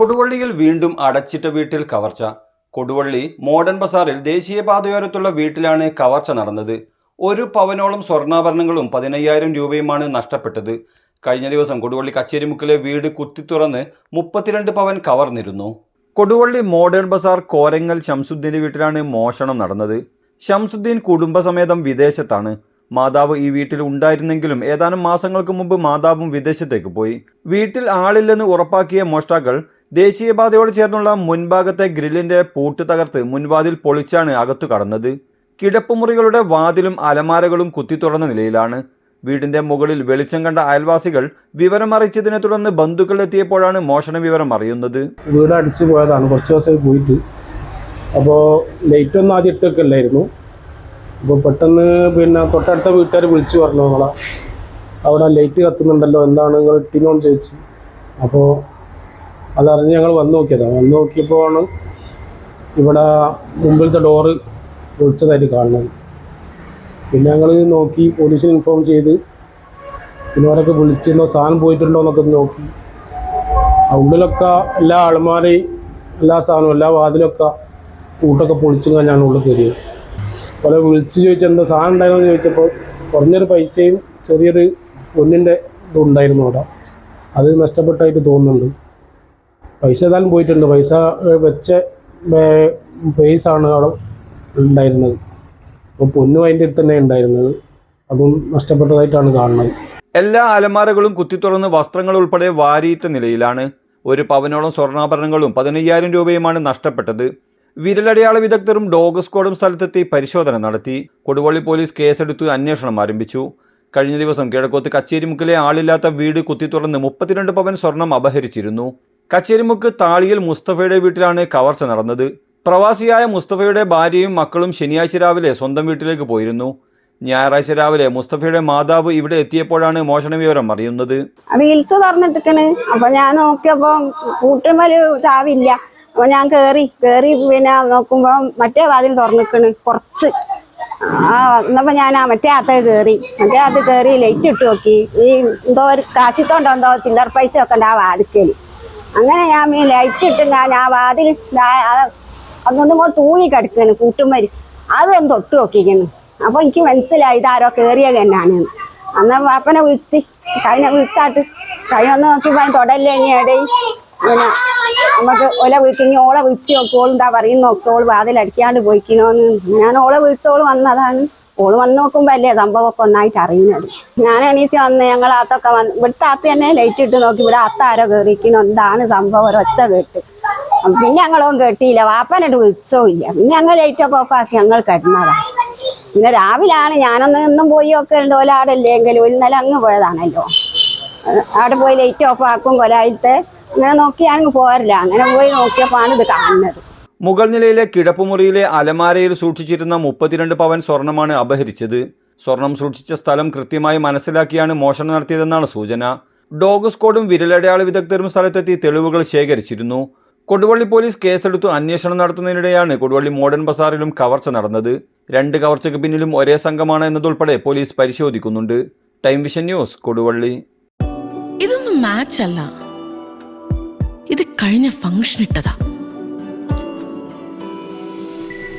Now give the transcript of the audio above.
കൊടുവള്ളിയിൽ വീണ്ടും അടച്ചിട്ട വീട്ടിൽ കവർച്ച. കൊടുവള്ളി മോഡേൺ ബസാറിൽ ദേശീയപാതയോരത്തുള്ള വീട്ടിലാണ് കവർച്ച നടന്നത്. ഒരു പവനോളം സ്വർണാഭരണങ്ങളും പതിനയ്യായിരം രൂപയുമാണ് നഷ്ടപ്പെട്ടത്. കഴിഞ്ഞ ദിവസം കൊടുവള്ളി കച്ചേരിമുക്കിലെ വീട് കുത്തിത്തുറന്ന് മുപ്പത്തിരണ്ട് പവൻ കവർന്നിരുന്നു. കൊടുവള്ളി മോഡേൺ ബസാർ കോരങ്ങൽ ശംസുദ്ദീന്റെ വീട്ടിലാണ് മോഷണം നടന്നത്. ശംസുദ്ദീൻ കുടുംബസമേതം വിദേശത്താണ്. മാതാവ് ഈ വീട്ടിൽ ഉണ്ടായിരുന്നെങ്കിലും ഏതാനും മാസങ്ങൾക്ക് മുമ്പ് മാതാവും വിദേശത്തേക്ക് പോയി. വീട്ടിൽ ആളില്ലെന്ന് ഉറപ്പാക്കിയ മോഷ്ടാക്കൾ ദേശീയപാതയോട് ചേർന്നുള്ള മുൻഭാഗത്തെ ഗ്രില്ലിന്റെ പൂട്ട് തകർത്ത് മുൻവാതിൽ പൊളിച്ചാണ് അകത്തു കടന്നത്. കിടപ്പുമുറികളുടെ വാതിലും അലമാരകളും കുത്തിത്തുറന്ന നിലയിലാണ്. വീടിന്റെ മുകളിൽ വെളിച്ചം കണ്ട അയൽവാസികൾ വിവരമറിയിച്ചതിനെ തുടർന്ന് ബന്ധുക്കൾ എത്തിയപ്പോഴാണ് മോഷണ വിവരം അറിയുന്നത്. വീട് അടിച്ച് പോയതാണ്. കുറച്ച് ദിവസമായി പോയിട്ട്. അപ്പോൾ ലൈറ്റൊന്നും ആദ്യം ഇട്ടൊക്കെല്ലായിരുന്നു അപ്പോൾ പെട്ടെന്ന് പിന്നെ തൊട്ടടുത്ത വീട്ടുകാർ വിളിച്ചു പറഞ്ഞു നമ്മളെ അവിടെ ലൈറ്റ് കത്തുന്നുണ്ടല്ലോ. എന്താണ് നിങ്ങൾ ഇട്ടിനോന്ന് ചോദിച്ചു. അപ്പോൾ അതറിഞ്ഞ് ഞങ്ങൾ വന്നു നോക്കിയതാണ് വന്നു നോക്കിയപ്പോൾ ആണ് ഇവിടെ മുമ്പിലത്തെ ഡോറ് ഒളിച്ചതായിട്ട് കാണുന്നത്. പിന്നെ ഞങ്ങൾ നോക്കി പോലീസിന് ഇൻഫോം ചെയ്ത് പിന്നെ അവരൊക്കെ വിളിച്ചിരുന്നോ സാധനം പോയിട്ടുണ്ടോ? എന്നൊക്കെ നോക്കി. ഉള്ളിലൊക്കെ എല്ലാ അളമാരയും എല്ലാ സാധനവും എല്ലാ വാതിലൊക്കെ കൂട്ടൊക്കെ പൊളിച്ചും കഴിഞ്ഞാണ് ഉള്ളിൽ കയറിയത്. അതുപോലെ വിളിച്ച് ചോദിച്ചാൽ എന്താ സാധനം ഉണ്ടായിരുന്നു ചോദിച്ചപ്പോൾ കുറഞ്ഞൊരു പൈസയും ചെറിയൊരു പൊന്നിന്റെ ഇതുണ്ടായിരുന്നു അവിടെ. അത് നഷ്ടപ്പെട്ടായിട്ട് തോന്നുന്നുണ്ട്. പൈസ ഏതായാലും പോയിട്ടുണ്ട്. പൈസ വെച്ച പേസാണ് അവിടെ ഉണ്ടായിരുന്നത്. അപ്പോൾ പൊന്നും അതിന്റെ തന്നെ ഉണ്ടായിരുന്നത്. അതും നഷ്ടപ്പെട്ടതായിട്ടാണ് കാണുന്നത്. എല്ലാ അലമാരകളും കുത്തിത്തുറന്ന് വസ്ത്രങ്ങൾ ഉൾപ്പെടെ വാരിയിട്ട നിലയിലാണ്. ഒരു പവനോളം സ്വർണാഭരണങ്ങളും പതിനയ്യായിരം രൂപയുമാണ് നഷ്ടപ്പെട്ടത്. വിരലടയാള വിദഗ്ധരും ഡോഗ് സ്ക്വാഡും സ്ഥലത്തെത്തി പരിശോധന നടത്തി. കൊടുവള്ളി പോലീസ് കേസെടുത്ത് അന്വേഷണം ആരംഭിച്ചു. കഴിഞ്ഞ ദിവസം കിഴക്കോത്ത് കച്ചേരിമുക്കിലെ ആളില്ലാത്ത വീട് കുത്തിത്തുറന്ന് മുപ്പത്തിരണ്ട് പവൻ സ്വർണം അപഹരിച്ചിരുന്നു. കച്ചേരിമുക്ക് താളിയിൽ മുസ്തഫയുടെ വീട്ടിലാണ് കവർച്ച നടന്നത്. പ്രവാസിയായ മുസ്തഫയുടെ ഭാര്യയും മക്കളും ശനിയാഴ്ച രാവിലെ സ്വന്തം വീട്ടിലേക്ക് പോയിരുന്നു. ഞായറാഴ്ച രാവിലെ മുസ്തഫയുടെ മാതാവ് ഇവിടെ എത്തിയപ്പോഴാണ് മോഷണ വിവരം അറിയുന്നത് റീൽസ് തുറന്നിട്ടിക്കണ് അപ്പൊ ഞാൻ നോക്കിയപ്പോ കൂട്ടുമൽ ചാവില്ല. അപ്പൊ ഞാൻ കേറി കേറി പിന്നെ നോക്കുമ്പോ മറ്റേ വാതിൽ തുറന്നിക്കണ് കുറച്ച്. ആ എന്നപ്പോ ഞാൻ ആ മറ്റേ അത്ത കേറി. മറ്റേ അത് കേറി ലൈറ്റ് ഇട്ട് നോക്കി. ഈ എന്തോ ഒരു കാശിത്തോണ്ടോ എന്തോ ചില്ലർ പൈസ ഒക്കെ ഉണ്ട് ആ വാതിക്കൽ. അങ്ങനെ ഞാൻ ഈ ലൈറ്റ് ഇട്ട് ഞാൻ ആ വാതിൽ അതൊന്നും കൂടെ തൂങ്ങി കിടക്കാണ് കൂട്ടുമരി അതൊന്ന് തൊട്ട് നോക്കിക്കുന്നു അപ്പൊ എനിക്ക് മനസ്സിലായി ഇതാരോ കേറിയത് തന്നെയാണ്. അന്ന് വാപ്പനെ വിളിച്ച് കഴിഞ്ഞ വിളിച്ചാട്ട് കഴിഞ്ഞൊന്ന് നോക്കിയപ്പോ അതിന് തൊടല്ലേ ഇനി എടേ? പിന്നെ നമുക്ക് ഓല ഇനി ഓളെ വിളിച്ച് നോക്കോളും എന്താ പറയുന്ന നോക്കോൾ വാതിൽ അടിക്കാണ്ട് പോയിക്കണോന്ന്. ഞാൻ ഓളെ വിളിച്ചോളും വന്നതാണ്. ഓൾ വന്ന് നോക്കുമ്പോ അല്ലേ സംഭവമൊക്കെ ഒന്നായിട്ട് അറിയുന്നത്. ഞാൻ എണീച്ച് വന്ന് ഞങ്ങൾ അത്തൊക്കെ വന്ന് ഇവിടുത്തെ അത്ത് തന്നെ ലൈറ്റ് ഇട്ട് നോക്കി ഇവിടെ അത്ത ആരോ കയറിക്കണോ എന്താണ് സംഭവം? ഒരൊച്ച കേട്ട്. പിന്നെ ഞങ്ങളൊന്നും കേട്ടിയില്ല. വാപ്പനായിട്ട് വിളിച്ചോ ഇല്ല. പിന്നെ ഞങ്ങൾ ലൈറ്റ് ഒക്കെ ഓഫ് ആക്കി ഞങ്ങൾ കിടന്നതാ. പിന്നെ രാവിലാണ് ഞാനൊന്ന് ഇന്നും പോയി ഒക്കെ ഉണ്ട്. ഇല്ലെങ്കിലും ഇന്നലെ അങ്ങ് പോയതാണല്ലോ. അവിടെ പോയി ലൈറ്റ് ഓഫ് ആക്കും കൊലായിട്ട് അങ്ങനെ നോക്കി ഞാൻ പോരില്ല അങ്ങനെ പോയി നോക്കിയപ്പോഴാണ് ഇത് കാണുന്നത്. മുകൾ നിലയിലെ കിടപ്പുമുറിയിലെ അലമാരയിൽ സൂക്ഷിച്ചിരുന്ന മുപ്പത്തിരണ്ട് പവൻ സ്വർണമാണ് അപഹരിച്ചത്. സ്വർണം സൂക്ഷിച്ച സ്ഥലം കൃത്യമായി മനസ്സിലാക്കിയാണ് മോഷണം നടത്തിയതെന്നാണ് സൂചന. ഡോഗ് സ്ക്വാഡും വിരലടയാള വിദഗ്ധരും സ്ഥലത്തെത്തി തെളിവുകൾ ശേഖരിച്ചിരുന്നു. കൊടുവള്ളി പോലീസ് കേസെടുത്തു അന്വേഷണം നടത്തുന്നതിനിടെയാണ് കൊടുവള്ളി മോഡേൺ ബസാറിലും കവർച്ച നടന്നത്. രണ്ട് കവർച്ചയ്ക്ക് പിന്നിലും ഒരേ സംഘമാണ് എന്നതുൾപ്പെടെ പോലീസ് പരിശോധിക്കുന്നുണ്ട്. Time vision news Koduvally. ഇതൊന്നും മാച്ച് അല്ല. ഇത് കഴിഞ്ഞ ഫംഗ്ഷൻ ഇട്ടതാ.